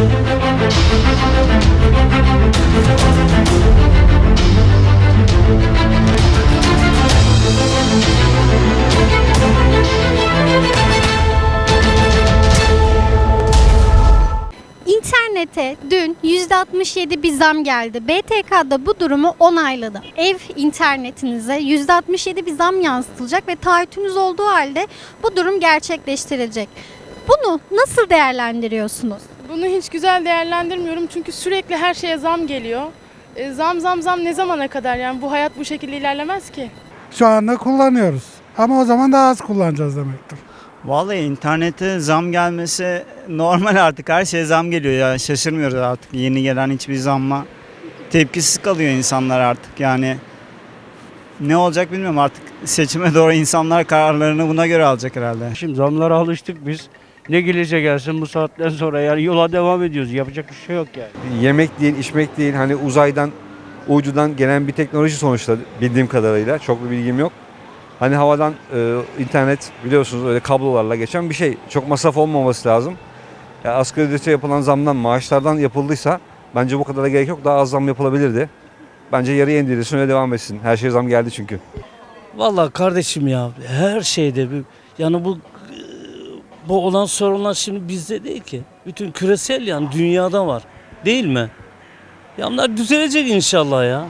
İnternete dün %67 bir zam geldi. BTK'da bu durumu onayladı. Ev internetinize %67 bir zam yansıtılacak ve taahhütünüz olduğu halde bu durum gerçekleştirilecek. Bunu nasıl değerlendiriyorsunuz? Bunu hiç güzel değerlendirmiyorum çünkü sürekli her şeye zam geliyor. E, zam zam zam ne zamana kadar yani bu hayat bu şekilde ilerlemez ki. Şu anda kullanıyoruz. Ama o zaman daha az kullanacağız demektir. Vallahi internete zam gelmesi normal artık her şeye zam geliyor ya şaşırmıyoruz artık yeni gelen hiçbir zamma tepkisiz kalıyor insanlar artık yani ne olacak bilmiyorum artık seçime doğru insanlar kararlarını buna göre alacak herhalde. Şimdi zamlara alıştık biz. Ne gelirse gelsin bu saatten sonra yani yola devam ediyoruz. Yapacak bir şey yok yani. yemek değil, içmek değil hani uzaydan, uydudan gelen bir teknoloji sonuçta bildiğim kadarıyla. Çok bir bilgim yok. Hani havadan e, internet biliyorsunuz öyle kablolarla geçen bir şey. Çok masraf olmaması lazım. Ya asgari ücrete yapılan zamdan, maaşlardan yapıldıysa bence bu kadar da gerek yok. Daha az zam yapılabilirdi. Bence yarıya indirilsin öyle devam etsin. Her şey zam geldi çünkü. Vallahi kardeşim ya her şeyde bir yani bu bu olan sorunlar şimdi bizde değil ki. Bütün küresel yani dünyada var. Değil mi? Ya bunlar düzelecek inşallah ya.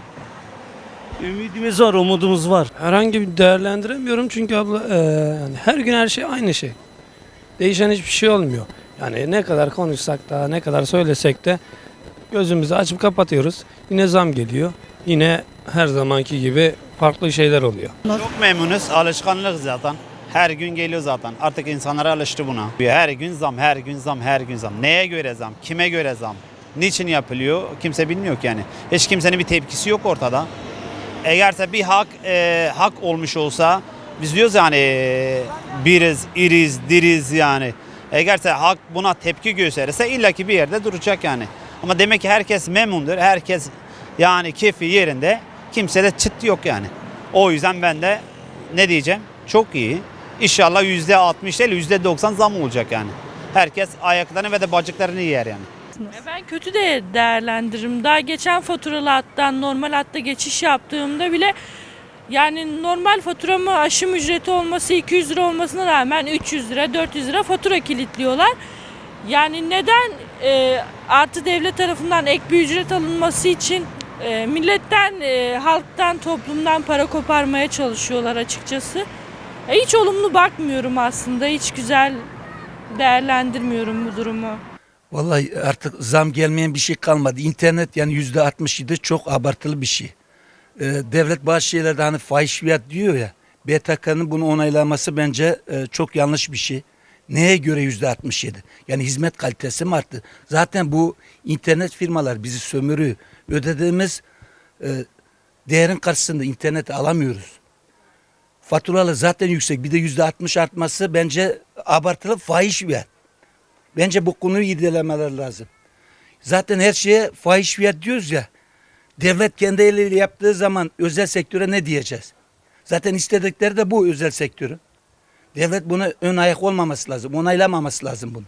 Ümidimiz var, umudumuz var. Herhangi bir değerlendiremiyorum çünkü abla eee, yani her gün her şey aynı şey. Değişen hiçbir şey olmuyor. Yani ne kadar konuşsak da ne kadar söylesek de gözümüzü açıp kapatıyoruz. Yine zam geliyor. Yine her zamanki gibi farklı şeyler oluyor. Çok memnunuz. Alışkanlık zaten. Her gün geliyor zaten. Artık insanlar alıştı buna. Her gün zam, her gün zam, her gün zam. Neye göre zam? Kime göre zam? Niçin yapılıyor? Kimse bilmiyor ki yani. Hiç kimsenin bir tepkisi yok ortada. Eğerse bir hak e, hak olmuş olsa biz diyoruz yani e, biriz, iriz, diriz yani. Eğerse hak buna tepki gösterirse illaki bir yerde duracak yani. Ama demek ki herkes memnundur. Herkes yani keyfi yerinde. Kimsede çıt yok yani. O yüzden ben de ne diyeceğim? Çok iyi. İnşallah yüzde 60 değil yüzde 90 zam olacak yani. Herkes ayaklarını ve de bacaklarını yer yani. Ben kötü de değerlendiririm. Daha geçen faturalı hattan normal hatta geçiş yaptığımda bile yani normal faturamı aşım ücreti olması 200 lira olmasına rağmen 300 lira 400 lira fatura kilitliyorlar. Yani neden e, artı devlet tarafından ek bir ücret alınması için e, milletten, e, halktan, toplumdan para koparmaya çalışıyorlar açıkçası. Hiç olumlu bakmıyorum aslında. Hiç güzel değerlendirmiyorum bu durumu. Vallahi artık zam gelmeyen bir şey kalmadı. İnternet yani yüzde 67 çok abartılı bir şey. Ee, devlet bazı şeylerde hani fahiş fiyat diyor ya. BTK'nın bunu onaylaması bence e, çok yanlış bir şey. Neye göre yüzde 67? Yani hizmet kalitesi mi arttı? Zaten bu internet firmalar bizi sömürüyor. Ödediğimiz e, değerin karşısında interneti alamıyoruz. Faturalar zaten yüksek. Bir de yüzde 60 artması bence abartılı fahiş fiyat. Bence bu konuyu irdelemeler lazım. Zaten her şeye fahiş fiyat diyoruz ya. Devlet kendi eliyle yaptığı zaman özel sektöre ne diyeceğiz? Zaten istedikleri de bu özel sektörü. Devlet buna ön ayak olmaması lazım. Onaylamaması lazım bunu.